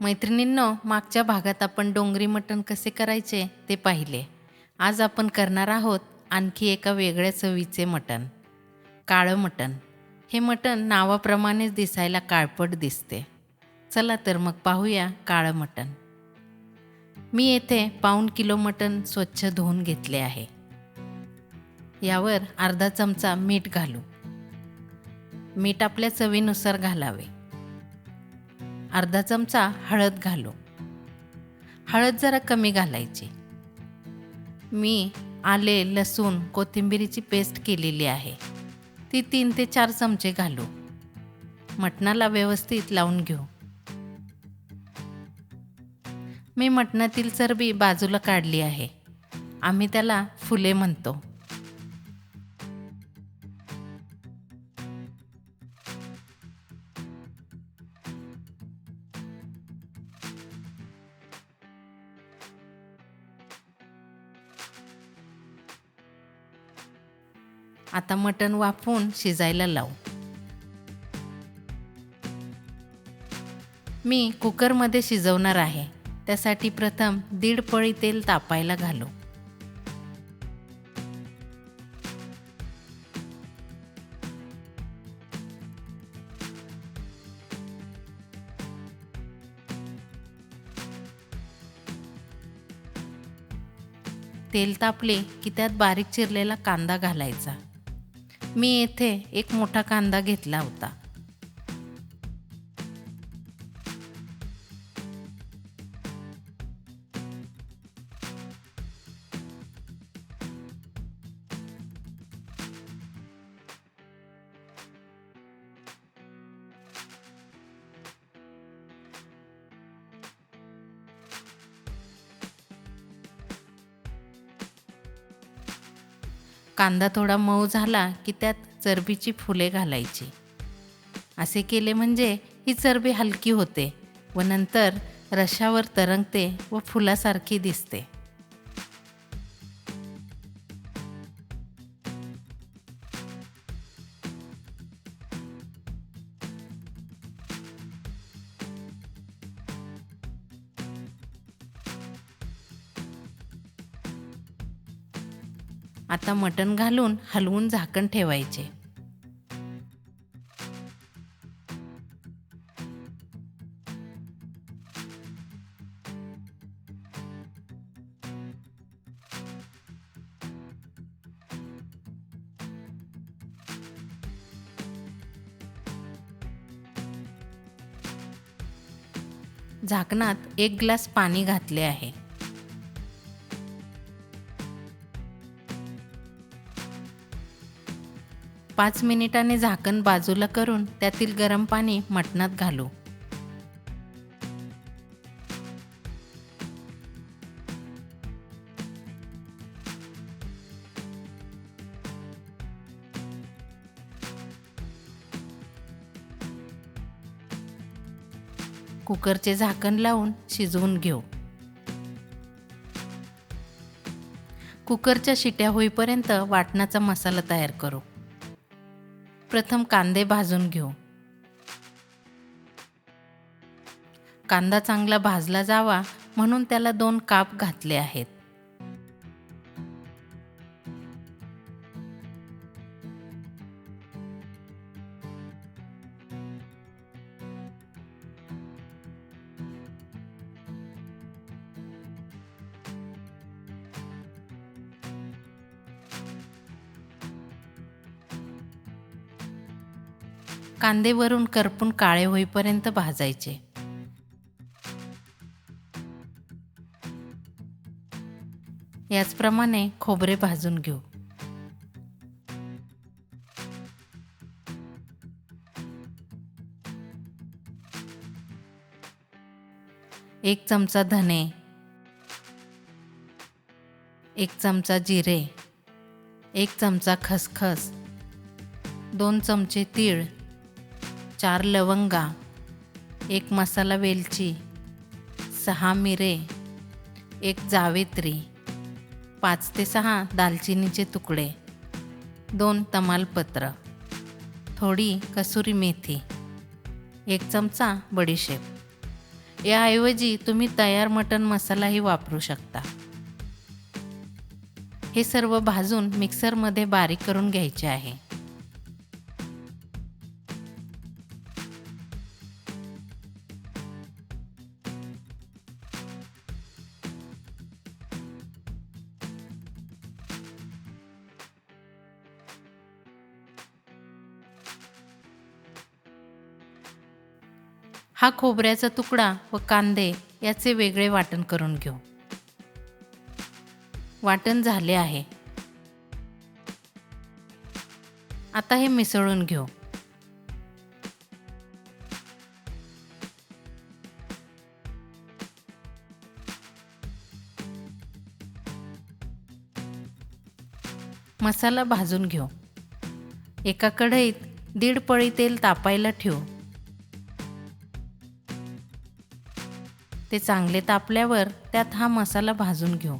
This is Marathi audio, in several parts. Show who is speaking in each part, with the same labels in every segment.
Speaker 1: मैत्रिणींनो मागच्या भागात आपण डोंगरी मटण कसे करायचे ते पाहिले. आज आपण करणार आहोत आणखी एका वेगळ्या चवीचे मटण काळं मटण. हे मटण नावाप्रमाणेच दिसायला काळपट दिसते. चला तर मग पाहूया काळं मटण. मी येथे पाऊण किलो मटण स्वच्छ धुवून घेतले आहे. यावर अर्धा चमचा मीठ घालू. मीठ आपल्या चवीनुसार घालावे. अर्धा चमचा हळद घालू. हळद जरा कमी घालायची. मी आले लसूण कोथिंबिरीची पेस्ट केलेली आहे. ती तीन ते चार चमचे घालू. मटणाला व्यवस्थित लावून घेऊ. मी मटणातील चरबी बाजूला काढली आहे. आम्ही त्याला फुले म्हणतो. आता मटण वाफवून शिजायला लावू. मी कुकरमध्ये शिजवणार आहे. त्यासाठी प्रथम दीड पळी तेल तापायला घालू. तेल तापले की त्यात बारीक चिरलेला कांदा घालायचा. मी येथे एक मोठा कांदा घेतला होता. कांदा थोडा मऊ झाला की त्यात चरबीची फुले घालायची. असे केले म्हणजे ही चरबी हलकी होते व नंतर रशावर तरंगते व फुलासारखी दिसते. आता मटण घालून हलवून झाकण ठेवायचे. झाकणात एक ग्लास पाणी घातले आहे. पाच मिनिटांनी झाकण बाजूला करून त्यातील गरम पाणी मटणात घालू. कुकरचे झाकण लावून शिजवून घेऊ. कुकरच्या शिट्या होईपर्यंत वाटणाचा मसाला तयार करू. प्रथम कांदे भाजून घेऊ. कांदा चांगला भाजला जावा म्हणून त्याला दोन काप घातले आहेत. कांदे वरून करपून काळे होईपर्यंत भाजायचे. याचप्रमाणे खोबरे भाजून घेऊ. एक चमचा धने. एक चमचा जिरे. एक चमचा खसखस. दोन चमचे तीळ. चार लवंगा एक मसाला वेलची सहा मिरे एक जावेत्री पाच ते सहा दालचिनीचे तुकडे दोन तमालपत्र थोडी कसुरी मेथी एक चमचा बडीशेप. याऐवजी तुम्ही तयार मटण मसालाही वापरू शकता. हे सर्व भाजून मिक्सरमध्ये बारीक करून घ्यायचे आहे. हा खोबऱ्याचा तुकडा व कांदे याचे वेगळे वाटण करून घेऊ. वाटण झाले आहे. आता हे मिसळून घेऊ. मसाला भाजून घेऊ. एका कढईत दीड पळी तेल तापायला ठेवू. ते चांगले तापल्यावर त्यात हा मसाला भाजून घेऊ.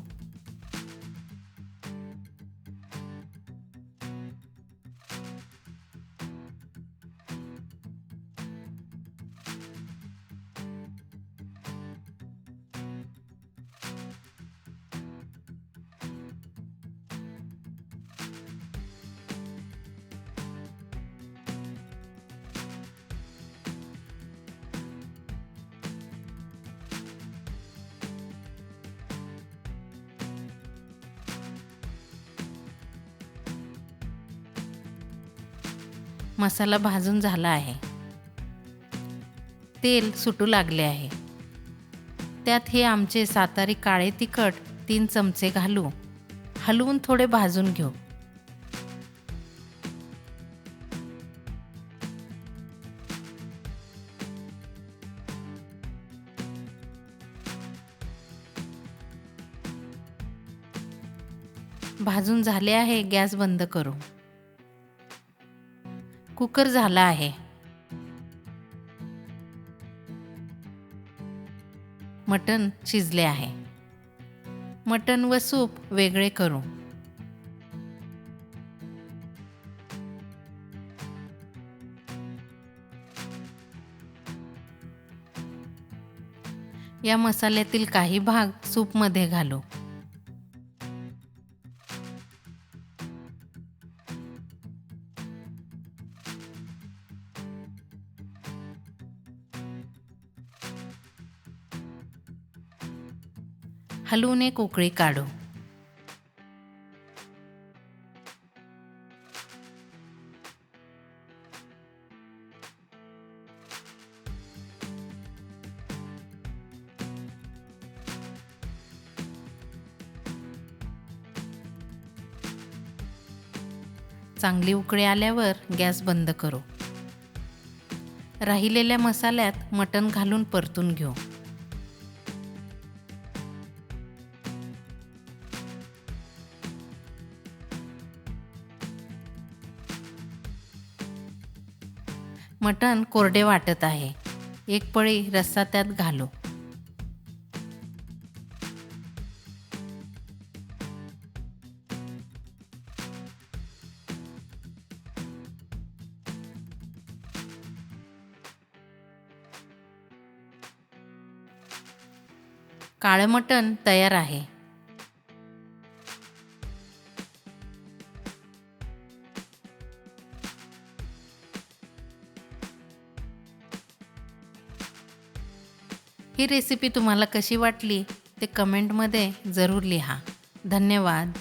Speaker 1: मसाला भाजून झाला आहे. तेल सुटू लागले आहे. त्यात हे आमचे सातारी काळे तिखट तीन चमचे घालू. हलवून थोडे भाजून घेऊ. भाजून झाले आहे गॅस बंद करू. कुकर झाला आहे. मटण शिजले आहे. मटण व सूप वेगळे करू. या मसाल्यातील काही भाग सूपमध्ये घालू. हलवून एक उकळी काढू. चांगली उकळी आल्यावर गॅस बंद करू. राहिलेल्या मसाल्यात मटण घालून परतून घेऊ. मटण कोरडे वाटत आहे. एक पळी रस्सा त्यात घालू. काळं मटण तयार आहे. ही रेसिपी तुम्हाला कशी वाटली ते कमेंटमध्ये जरूर लिहा. धन्यवाद.